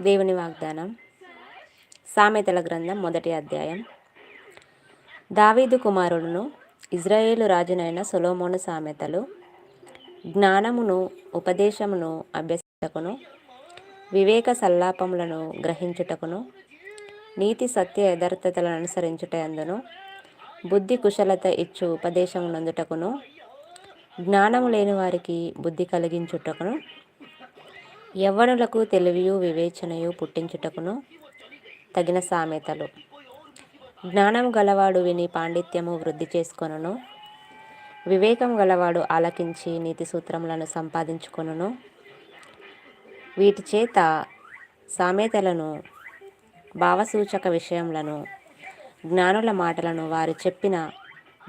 దేవుని వాగ్దానం. సామెతల గ్రంథం మొదటి అధ్యాయం. దావీదు కుమారుడును ఇజ్రాయేలు రాజునైన సొలోమోను సామెతలు జ్ఞానమును ఉపదేశమును అభ్యసించటకును వివేక సల్లాపములను గ్రహించుటకును నీతి సత్య యథార్థతలను అనుసరించుట అందును బుద్ధి కుశలత ఇచ్చు ఉపదేశమునందుటకును జ్ఞానము లేని వారికి బుద్ధి కలిగించుటకును యవ్వనులకు తెలివియు వివేచనయు పుట్టించుటకును తగిన సామెతలు. జ్ఞానం గలవాడు విని పాండిత్యము వృద్ధి చేసుకొనును. వివేకం గలవాడు ఆలకించి నీతి సూత్రములను సంపాదించుకొనును. వీటి చేత సామెతలను భావసూచక విషయములను జ్ఞానుల మాటలను వారు చెప్పిన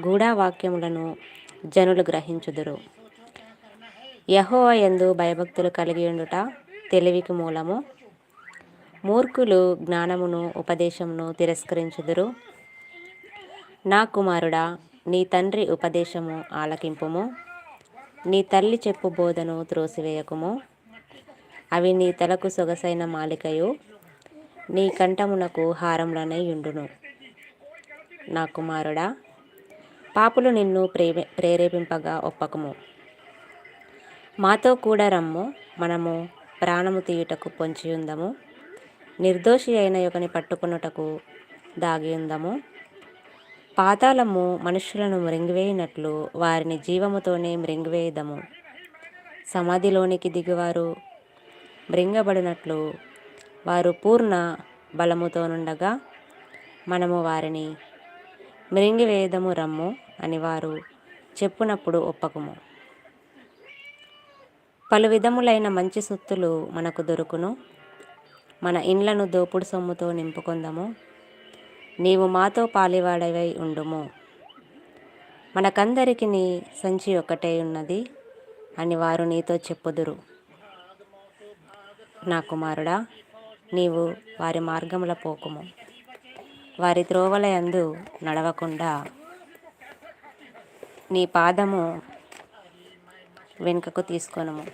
గూఢావాక్యములను జనులు గ్రహించుదురు. యహోవ ఎందు భయభక్తులు కలిగి ఉండుట తెలివికి మూలము. మూర్ఖులు జ్ఞానమును ఉపదేశమును తిరస్కరించుదురు. నా కుమారుడా నీ తండ్రి ఉపదేశము ఆలకింపుము. నీ తల్లి చెప్పు బోధను త్రోసివేయకుము. అవి నీ తలకు సొగసైన మాలికయు. నీ కంఠమునకు హారంలోనే యుండును. నా కుమారుడా పాపులు నిన్ను ప్రేమే ప్రేరేపింపగా ఒప్పకము. మాతో కూడా రమ్ము. మనము ప్రాణము తీయుటకు పొంచి ఉందము. నిర్దోషి అయిన యొకని పట్టుకున్నటకు దాగి ఉందము. పాతాళము మనుషులను మృంగివేయినట్లు వారిని జీవముతోనే మృంగివేయదము. సమాధిలోనికి దిగువారు మృంగబడినట్లు వారు పూర్ణ బలముతోనుండగా మనము వారిని మృంగివేయదము రమ్ము అని వారు చెప్పునప్పుడు ఒప్పకము. పలు విధములైన మంచి సొత్తులు మనకు దొరుకును. మన ఇండ్లను దోపుడు సొమ్ముతో నింపుకుందాము. నీవు మాతో పాలివాడవై ఉండుము. మనకందరికి నీ సంచి ఒకటే ఉన్నది అని వారు నీతో చెప్పుదురు. నా కుమారుడా నీవు వారి మార్గముల పోకుము. వారి త్రోవల యందు నడవకుండా నీ పాదము వెనుకకు తీసుకొనము.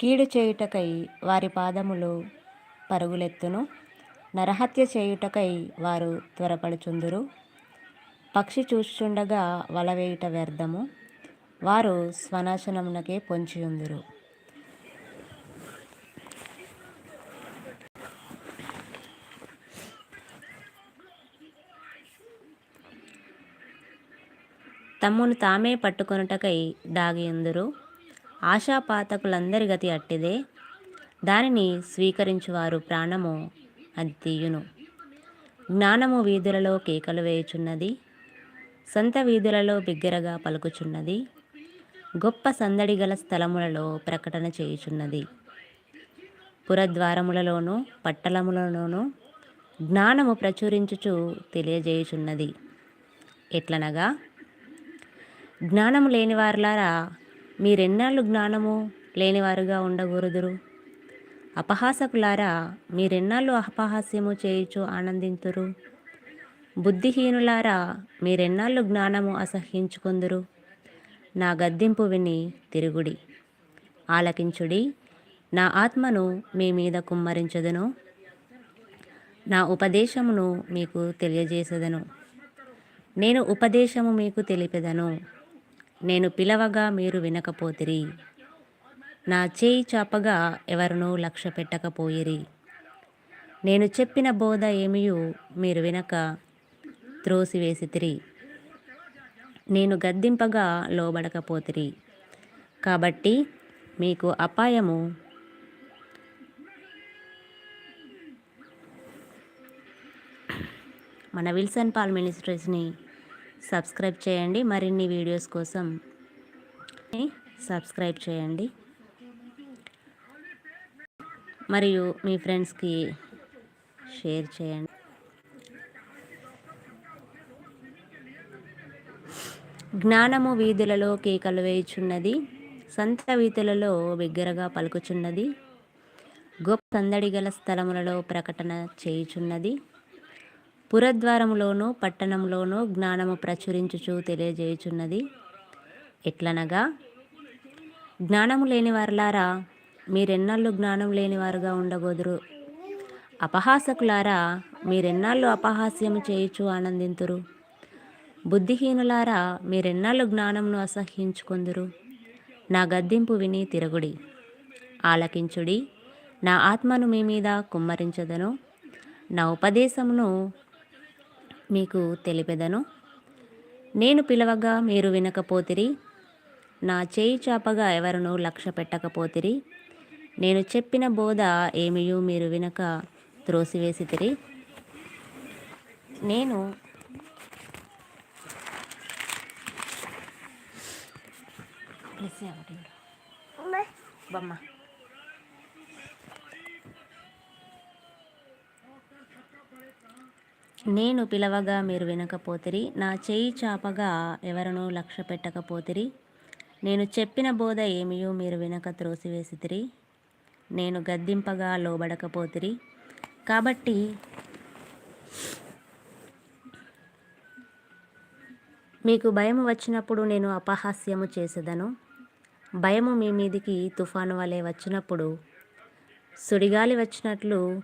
కీడు చేయుటకై వారి పాదములు పరుగులెత్తును. నరహత్య చేయుటకై వారు త్వరపడుచుందురు. పక్షి చూచుండగా వలవేయుట వ్యర్థము. వారు స్వనాశనమునకే పొంచియుందురు. తమ్మును తామే పట్టుకొనుటకై దాగియుందురు. ఆశాపాతకులందరి గతి అట్టిదే. దానిని స్వీకరించువారు ప్రాణము అది తీయును జ్ఞానము వీధులలో కేకలు వేయుచున్నది. సొంత వీధులలో బిగ్గరగా పలుకుచున్నది. గొప్ప సందడి గల స్థలములలో ప్రకటన చేయుచున్నది. పురద్వారములలోనూ పట్టణములలోనూ జ్ఞానము ప్రచురించుచు తెలియజేయుచున్నది. ఎట్లనగా జ్ఞానము లేనివారులారా మీరెన్నాళ్ళు జ్ఞానము లేనివారుగా ఉండకూరదురు? అపహాసకులారా మీరెన్నాళ్ళు అపహాస్యము చేయుచు ఆనందింతురు? బుద్ధిహీనులారా మీరెన్నాళ్ళు జ్ఞానము అసహ్యించుకుందురు? నా గద్దింపు విని తిరుగుడి. ఆలకించుడి నా ఆత్మను మీ మీద కుమ్మరించదును. నా ఉపదేశమును మీకు తెలియజేసేదను. నేను ఉపదేశము మీకు తెలిపెదను. నేను పిలవగా మీరు వినకపోతిరి. నా చేయి చాపగా ఎవరునూ లక్ష్య పెట్టకపోయిరి. నేను చెప్పిన బోధ ఏమియు మీరు వినక త్రోసివేసితిరి. నేను గద్దింపగా లోబడకపోతిరి. కాబట్టి మీకు అపాయము మన విల్సన్ పాల్ మినిస్ట్రీస్ని సబ్స్క్రైబ్ చేయండి. మరిన్ని వీడియోస్ కోసం సబ్స్క్రైబ్ చేయండి. మరియు మీ ఫ్రెండ్స్కి షేర్ చేయండి. జ్ఞానము వీధులలో కేకలు వేయుచున్నది. సంత వీధులలో బిగ్గరగా పలుకుచున్నది. గొప్ప సందడి గల స్థలములలో ప్రకటన చేయుచున్నది. పురద్వారంలోనూ పట్టణంలోనూ జ్ఞానము ప్రచురించుచు తెలియజేయుచున్నది ఎట్లనగా జ్ఞానము లేని వారులారా మీరెన్నాళ్ళు జ్ఞానం లేనివారుగా ఉండగోదురు అపహాసకులారా మీరెన్నాళ్ళు అపహాస్యము చేయుచు ఆనందింతురు? బుద్ధిహీనులారా మీరెన్నాళ్ళు జ్ఞానమును అసహ్యించుకుందురు? నా గద్దింపు విని తిరగుడి. ఆలకించుడి. నా ఆత్మను మీ మీద కుమ్మరించదను. నా ఉపదేశమును మీకు తెలిపెదను. నేను పిలవగా మీరు వినకపోతిరి. నా చేయి చాపగా ఎవరును లక్ష్య పెట్టకపోతిరి. నేను చెప్పిన బోధ ఏమియూ మీరు వినక త్రోసివేసితిరి. నేను బొమ్మ నేను పిలవగా మీరు వినకపోతిరి నా చేయి చాపగా ఎవరనూ లక్ష్య పెట్టకపోతిరి. నేను చెప్పిన బోధ ఏమియో మీరు వినక త్రోసివేసితిరి. నేను గద్దింపగా లోబడకపోతిరి. కాబట్టి మీకు భయం వచ్చినప్పుడు నేను అపహాస్యము చేసేదను. భయము మీ మీదికి తుఫాను వలె వచ్చినప్పుడు సుడిగాలి వచ్చినట్లు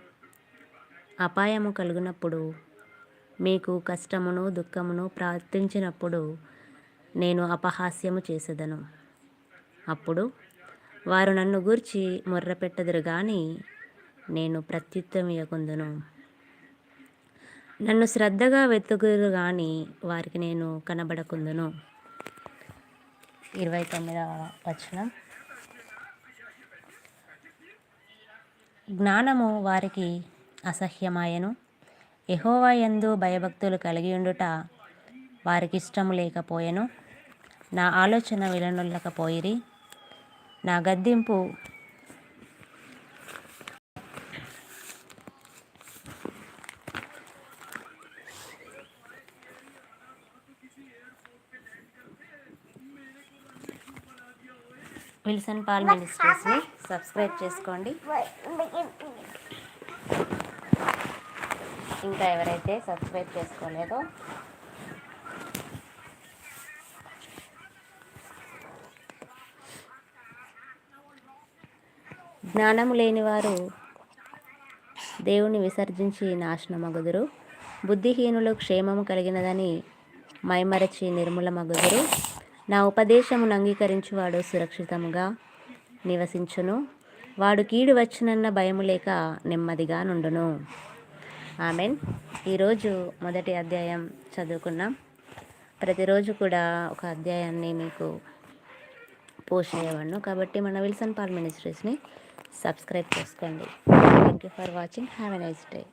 అపాయము కలిగినప్పుడు మీకు కష్టమును దుఃఖమును ప్రార్థించినప్పుడు నేను అపహాస్యము చేసేదను. అప్పుడు వారు నన్ను గూర్చి మొర్రపెట్టదురు కానీ నేను ప్రత్యుత్తం ఇవ్వకుందును నన్ను శ్రద్ధగా వెతుకుదురు కానీ వారికి నేను కనబడకుందును. ఇరవై తొమ్మిదవ వచనం. జ్ఞానము వారికి అసహ్యమాయను. యహోవా యందు భయభక్తులు కలిగి ఉండుట వారికి ఇష్టము లేకపోయెను. నా ఆలోచన విలనుల్లకపోయిరి. నా గద్దింపు విల్సన్ పాల్ మినిస్ట్రీస్ని సబ్స్క్రైబ్ చేసుకోండి. ఇంకా ఎవరైతే సబ్స్క్రైబ్ చేసుకోలేదో. జ్ఞానము లేనివారు దేవుని విసర్జించి నాశనమగుదురు. బుద్ధిహీనులు క్షేమము కలిగినదని మైమరచి నిర్మూలమగుదురు. నా ఉపదేశమును అంగీకరించువాడు సురక్షితముగా నివసించును. వాడు కీడు వచ్చినన్న భయము లేక నెమ్మదిగా నుండును. ఆమెన్. ఈరోజు మొదటి అధ్యాయం చదువుకున్నాం. ప్రతిరోజు కూడా ఒక అధ్యాయాన్ని మీకు పోస్ట్ చేయవాడు కాబట్టి మన విల్సన్ పాల్ మినిస్ట్రీస్ని సబ్స్క్రైబ్ చేసుకోండి. Thank you for watching have a nice day